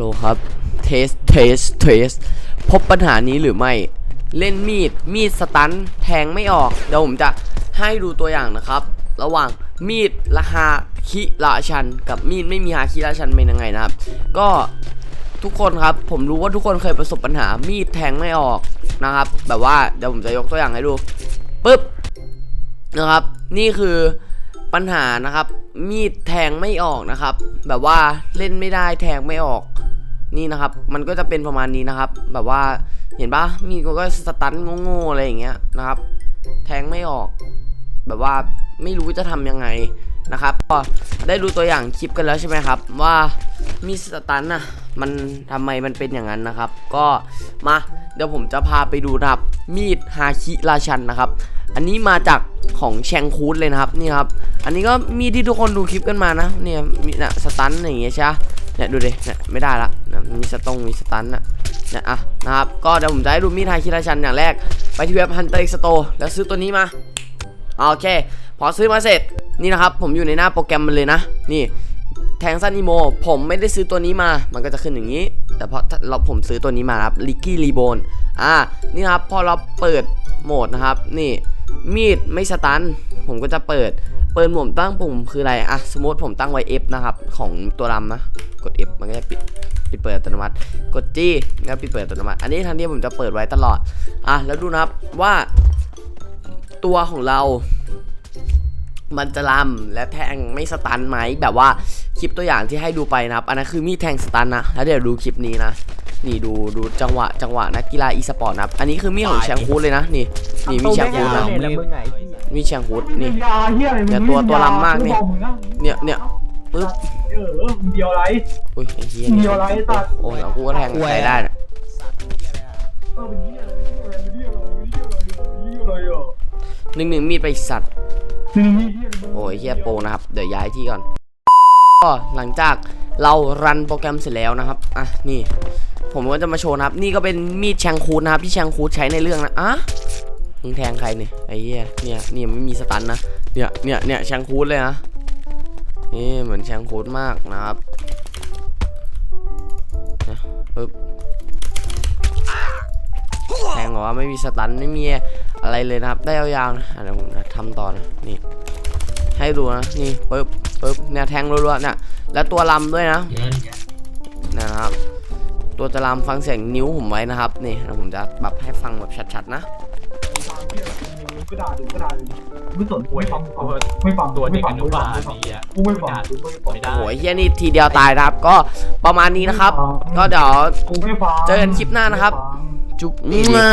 โลครับ เทส เทส เทส พบปัญหานี้หรือไม่ เล่นมีด มีดสตันแทงไม่ออก เดี๋ยวผมจะให้ดูตัวอย่างนะครับ ระหว่างมีดราคาคิราชัน กับมีดไม่มีฮาคิราชันเป็นยังไงนะครับ ก็ทุกคนครับ ผมรู้ว่าทุกคนเคยประสบปัญหา มีดแทงไม่ออกนะครับ แบบว่าเดี๋ยวผมจะยกตัวอย่างให้ดูปึ๊บนะครับ นี่คือปัญหานะครับ มีดแทงไม่ออกนะครับ แบบว่าเล่นไม่ได้แทงไม่ออก นี่นะครับ มันก็จะเป็นประมาณนี้นะครับ แบบว่าเห็นปะมีดก็สตันโง่ๆอะไรอย่างเงี้ยนะครับ แทงไม่ออก แบบว่าไม่รู้จะทำยังไงนะครับก็ได้ดูตัวอย่างคลิปกันแล้วใช่ไหมครับ ว่ามีสตันน่ะมันทำไมมันเป็นอย่างนั้นนะครับ ก็มาเดี๋ยวผมจะพาไปดูนะครับมีดฮาคิราชันนะครับ อันนี้มาจากของแชงคูดเลยนะครับนี่ครับ อันนี้ก็มีที่ทุกคนดูคลิปกันมานะเนี่ยมีนะสตันอย่างเงี้ยใช่ปะ เนี่ยดูดิเนี่ยไม่ได้ละนะมีสตงมีสตันนะเนี่ยอะนะครับก็เดี๋ยวผมจะให้ดูมีดฮคิราชันอย่างแรก ไปที่เว็บฮันเตอร์สโตร์แล้วซื้อตัวนี้มาโอเค พอซื้อมาเสร็จนี่นะครับ ผมอยู่ในหน้าโปรแกรมมันเลยนะ นี่แทงซันอีโม ผมไม่ได้ซื้อตัวนี้มา มันก็จะขึ้นอย่างนี้ แต่เพราะเราผมซื้อตัวนี้มาครับลิกกี้รีโบนอ่านี่นะครับพอเราเปิดโหมดนะครับ นี่มีดไม่สตันผมก็จะเปิด ปิดผมตั้งปุ่มคืออะไรอะสมมติผมตั้งไว้ F นะครับ ของตัวรำนะ กด F มันก็จะปิดปิดเปิดอัตโนมัติ กด G ก็ปิดเปิดอัตโนมัติ อันนี้ทางนี้ผมจะเปิดไว้ตลอด อะ แล้วดูนะครับว่า ตัวของเรา มันจะลำและแทงไม่สตันไหมแบบว่าคลิปตัวอย่างที่ให้ดูไปนะครับ อันนั้นคือมีดแทงสตันนะ แล้วเดี๋ยวดูคลิปนี้นะ นี่ดูดูจังหวะจังหวะนักกีฬาอีสปอร์ตนะครับอันนี้คือมีดของแชงคูดเลยนะนี่นี่มีแชงคูดนะแล้วมึงไงมีแชงคูดนี่ยาเฮียอะไรเนี่ยตัวตัวลำมากนี่เนี่ยเนี่ยปึ๊บเออมึงเดียวอะไรอุ้ยไอ้เหี้ยมีอะไรตัดโอ้ยเอากูก็แทงใครได้น่ะเออเป็นเฮียอะไรเป็นเฮียอะไรเป็นเฮียอะไรเป็นเฮียอะไรอะหนึ่งหนึ่งมีดไปสัตว์นี่นี่เฮียอะไรโอ้ยเฮียโปรนะครับเดี๋ยวย้ายที่ก่อน ก็หลังจากเรารันโปรแกรมเสร็จแล้วนะครับ อะ นี่ ผมก็จะมาโชว์นะครับ นี่ก็เป็นมีดแชงคูดนะครับที่แชงคูดใช้ในเรื่องนะ อะ มึงแทงใครเนี่ยไอ้เหี้ย เนี่ยเนี่ยไม่มีสตันนะ เนี่ยเนี่ยเนี่ยแชงคูดเลยนะนี่เหมือนแชงคูดมากนะครับนะปึ๊บแทงบอกว่าไม่มีสตันไม่มีอะไรเลยนะครับ ได้ยาวๆนะเดี๋ยวผมทำต่อนะ นี่ ให้ดูนะ นี่ปึ๊บ ปึ๊บเนี่ยแทงรัวๆเนี่ยแล้วตัวลำด้วยนะนะครับ ตัวจะลำฟังเสียงนิ้วผมไว้นะครับนี่แล้วผมจะแบบให้ฟังแบบชัดๆนะกระดาษดูกระดาษดูไม่สนไม่ฟังไม่ฟังตัวเด็กไม่อฟังนุบาลนี่อะกูไม่ฟังกูไม่ฟังไม่ได้โอ้ยเฮียนี่ทีเดียวตายนะครับ ก็ประมาณนี้นะครับ ก็เดี๋ยวกูไม่ฟังเจอกันคลิปหน้านะครับ จุ๊บนี่มา